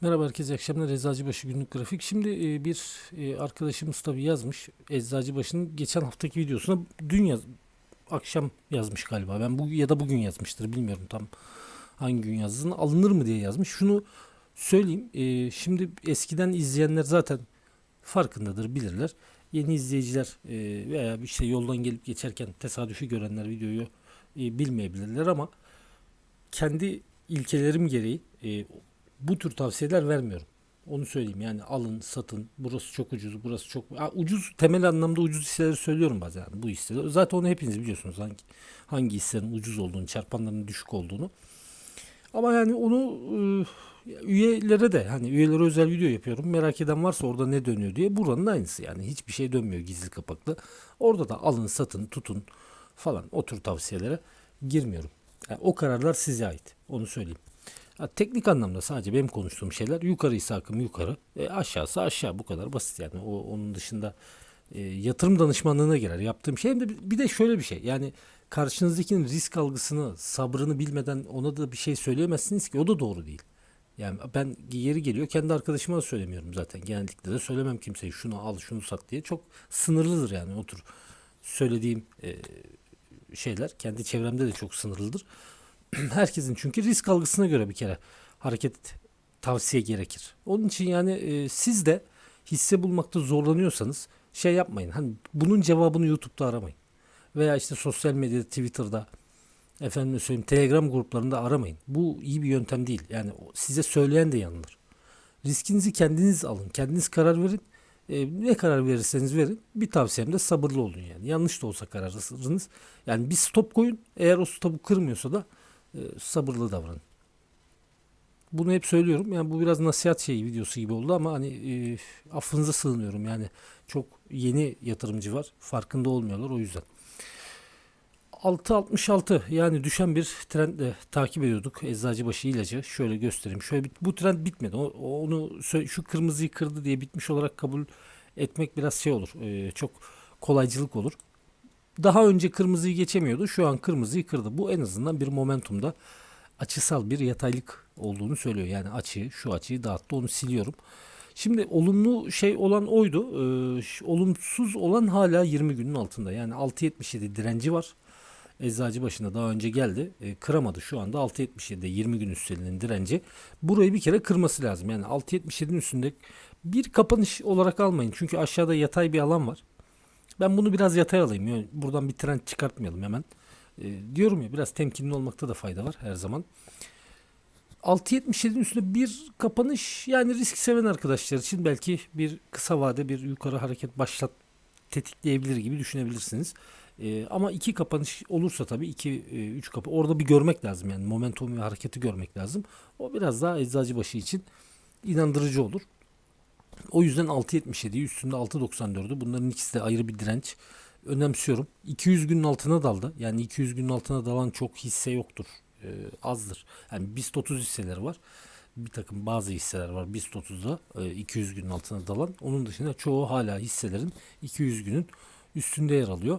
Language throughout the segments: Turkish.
Merhaba herkese, akşamlar. Eczacıbaşı günlük grafik. Şimdi e, bir e, arkadaşımız tabii yazmış. Eczacıbaşı'nın geçen haftaki videosuna dün yaz, akşam yazmış galiba. Ben bu ya da bugün yazmıştır bilmiyorum tam hangi gün yazdığını. Alınır mı diye yazmış. Şunu söyleyeyim. e, şimdi eskiden izleyenler zaten farkındadır, bilirler. Yeni izleyiciler e, veya işte yoldan gelip geçerken tesadüfi görenler videoyu e, bilmeyebilirler ama kendi ilkelerim gereği bu tür tavsiyeler vermiyorum. Onu söyleyeyim yani alın satın burası çok ucuz burası çok Ha, ucuz temel anlamda ucuz hisseleri söylüyorum bazen yani bu hisseler. Zaten onu hepiniz biliyorsunuz hangi hangi hisselerin ucuz olduğunu çarpanların düşük olduğunu. Ama yani onu e, üyelere de hani üyelere özel video yapıyorum. Merak eden varsa orada ne dönüyor diye buranın aynısı yani hiçbir şey dönmüyor gizli kapaklı. Orada da alın satın tutun falan o tür tavsiyelere girmiyorum. Yani o kararlar size ait. Onu söyleyeyim. Ha, teknik anlamda sadece benim konuştuğum şeyler yukarıysa akım yukarı, e, aşağısı aşağı bu kadar basit yani. O onun dışında e, yatırım danışmanlığına girer yaptığım şey. Hem de bir de şöyle bir şey. Yani karşınızdakinin risk algısını, sabrını bilmeden ona da bir şey söyleyemezsiniz ki o da doğru değil. Yani ben yeri geliyor kendi arkadaşıma da söylemiyorum zaten. Genellikle de söylemem kimseye şunu al şunu sat diye. Çok sınırlıdır yani o tür söylediğim e, şeyler. Kendi çevremde de çok sınırlıdır. Herkesin çünkü risk algısına göre bir kere hareket tavsiye gerekir. Onun için yani e, siz de hisse bulmakta zorlanıyorsanız şey yapmayın. Hani bunun cevabını YouTube'da aramayın. Veya işte sosyal medyada, Twitter'da, efendim söyleyeyim Telegram gruplarında aramayın. Bu iyi bir yöntem değil. Yani size söyleyen de yanılır. Riskinizi kendiniz alın. Kendiniz karar verin. E, ne karar verirseniz verin. Bir tavsiyem de sabırlı olun yani. Yanlış da olsa kararınız. Yani bir stop koyun. Eğer o stopu kırmıyorsa da e, sabırlı davranın. Bunu hep söylüyorum. Yani bu biraz nasihat şeyi videosu gibi oldu ama hani e, affınıza sığınıyorum. Yani çok yeni yatırımcı var. Farkında olmuyorlar o yüzden. 6.66 yani düşen bir trendle takip ediyorduk. Eczacıbaşı ilacı. Şöyle göstereyim. Şöyle bu trend bitmedi. O, onu şu kırmızıyı kırdı diye bitmiş olarak kabul etmek biraz şey olur. e, çok kolaycılık olur. Daha önce kırmızıyı geçemiyordu. Şu an kırmızıyı kırdı. Bu en azından bir momentumda açısal bir yataylık olduğunu söylüyor. Yani açıyı, şu açıyı dağıttı. Onu siliyorum. Şimdi olumlu şey olan oydu. Ee, olumsuz olan hala 20 günün altında. Yani 6.77 direnci var. Eczacı başına daha önce geldi. Ee, kıramadı şu anda 6.77 20 gün üstlerinin direnci. Burayı bir kere kırması lazım. Yani 6.77'nin üstünde bir kapanış olarak almayın. Çünkü aşağıda yatay bir alan var. Ben bunu biraz yatay alayım. Yani buradan bir trend çıkartmayalım hemen. Ee, diyorum ya biraz temkinli olmakta da fayda var her zaman. 6.77'nin üstünde bir kapanış yani risk seven arkadaşlar için belki bir kısa vade bir yukarı hareket başlat tetikleyebilir gibi düşünebilirsiniz. Ee, ama iki kapanış olursa tabii iki e, üç kapı orada bir görmek lazım yani momentum ve hareketi görmek lazım. O biraz daha eczacıbaşı için inandırıcı olur. O yüzden 6.77'yi üstünde 6.94'ü bunların ikisi de ayrı bir direnç. Önemsiyorum. 200 günün altına daldı. Yani 200 günün altına dalan çok hisse yoktur. Ee, azdır. Yani BIST 30 hisseleri var. Bir takım bazı hisseler var BIST 30'da e, 200 günün altına dalan. Onun dışında çoğu hala hisselerin 200 günün üstünde yer alıyor.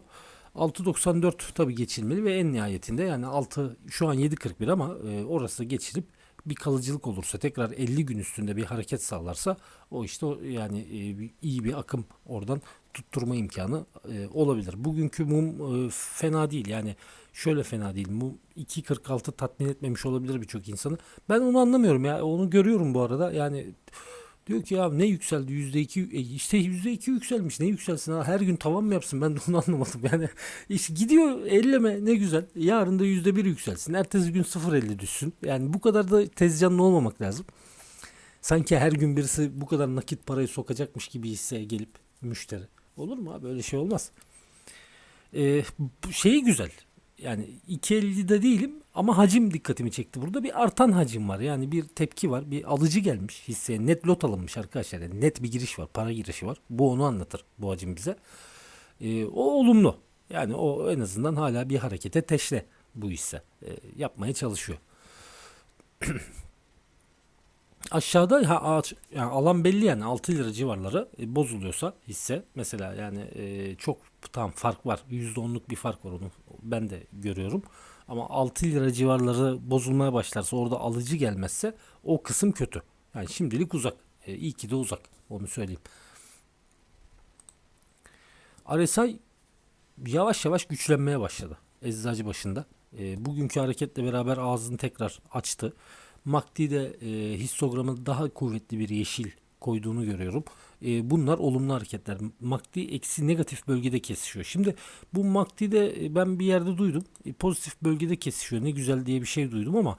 6.94 tabii geçilmeli ve en nihayetinde yani 6 şu an 7.41 ama e, orası geçilip bir kalıcılık olursa tekrar 50 gün üstünde bir hareket sağlarsa o işte yani e, iyi bir akım oradan tutturma imkanı e, olabilir. Bugünkü mum e, fena değil yani şöyle fena değil. Mum 2.46 tatmin etmemiş olabilir birçok insanı. Ben onu anlamıyorum ya onu görüyorum bu arada yani Diyor ki ya ne yükseldi? Yüzde iki e, işte yüzde iki yükselmiş. Ne yükselsin? Ha? her gün tavan mı yapsın? Ben de onu anlamadım. Yani işte gidiyor elleme ne güzel. Yarın da yüzde bir yükselsin. Ertesi gün 0.50 düşsün. Yani bu kadar da tez canlı olmamak lazım. Sanki her gün birisi bu kadar nakit parayı sokacakmış gibi hisseye gelip müşteri. Olur mu abi? Öyle şey olmaz. Ee, bu şeyi güzel yani 2.50'de değilim ama hacim dikkatimi çekti. Burada bir artan hacim var. Yani bir tepki var. Bir alıcı gelmiş hisseye. Net lot alınmış arkadaşlar. Yani net bir giriş var. Para girişi var. Bu onu anlatır bu hacim bize. Ee, o olumlu. Yani o en azından hala bir harekete teşne bu hisse. Ee, yapmaya çalışıyor. Aşağıda ha, ağaç, yani alan belli yani 6 lira civarları e, bozuluyorsa hisse mesela yani e, çok tam fark var %10'luk bir fark var onu ben de görüyorum ama 6 lira civarları bozulmaya başlarsa orada alıcı gelmezse o kısım kötü Yani şimdilik uzak. E, iyi ki de uzak. Onu söyleyeyim. RSI yavaş yavaş güçlenmeye başladı. Eczacı başında. E, bugünkü hareketle beraber ağzını tekrar açtı. MACD de e, histogramı daha kuvvetli bir yeşil koyduğunu görüyorum. E, bunlar olumlu hareketler. MACD eksi negatif bölgede kesişiyor. Şimdi bu MACD'de e, ben bir yerde duydum. E, pozitif bölgede kesişiyor. Ne güzel diye bir şey duydum ama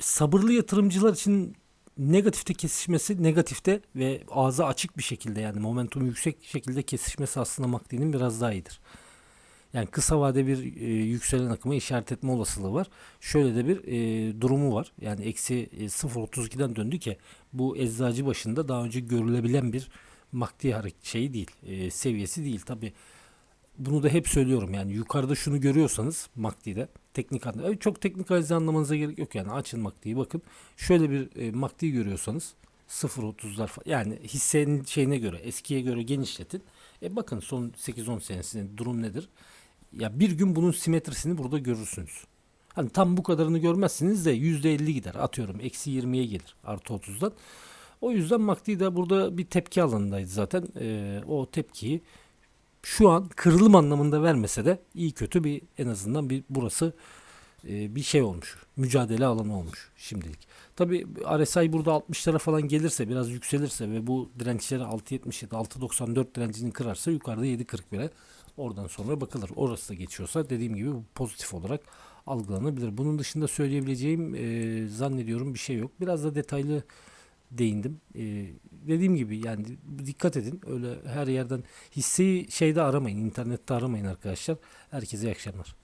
sabırlı yatırımcılar için negatifte kesişmesi negatifte ve ağzı açık bir şekilde yani momentum yüksek şekilde kesişmesi aslında MACD'nin biraz daha iyidir. Yani kısa vade bir e, yükselen akıma işaret etme olasılığı var. Şöyle de bir e, durumu var. Yani eksi e, 0.32'den döndü ki bu eczacı başında daha önce görülebilen bir MACD hareket şeyi değil. e, seviyesi değil. Tabi bunu da hep söylüyorum. Yani yukarıda şunu görüyorsanız MACD'de teknik anlamda çok teknik analiz anlamanıza gerek yok yani açın MACD'yi bakın. Şöyle bir e, MACD görüyorsanız 0.30'lar fa- yani hissenin şeyine göre eskiye göre genişletin. E bakın son 8-10 senesinin durum nedir? Ya bir gün bunun simetrisini burada görürsünüz. Hani tam bu kadarını görmezsiniz de %50 gider. Atıyorum eksi 20'ye gelir artı 30'dan. O yüzden MACD de burada bir tepki alanındaydı zaten. E, o tepkiyi şu an kırılım anlamında vermese de iyi kötü bir en azından bir burası bir şey olmuş. Mücadele alanı olmuş şimdilik. Tabi RSI burada 60'lara falan gelirse biraz yükselirse ve bu dirençleri 6.77 6.94 direncini kırarsa yukarıda 7.41'e oradan sonra bakılır. Orası da geçiyorsa dediğim gibi bu pozitif olarak algılanabilir. Bunun dışında söyleyebileceğim e, zannediyorum bir şey yok. Biraz da detaylı değindim. E, dediğim gibi yani dikkat edin. Öyle her yerden hisseyi şeyde aramayın. internette aramayın arkadaşlar. Herkese iyi akşamlar.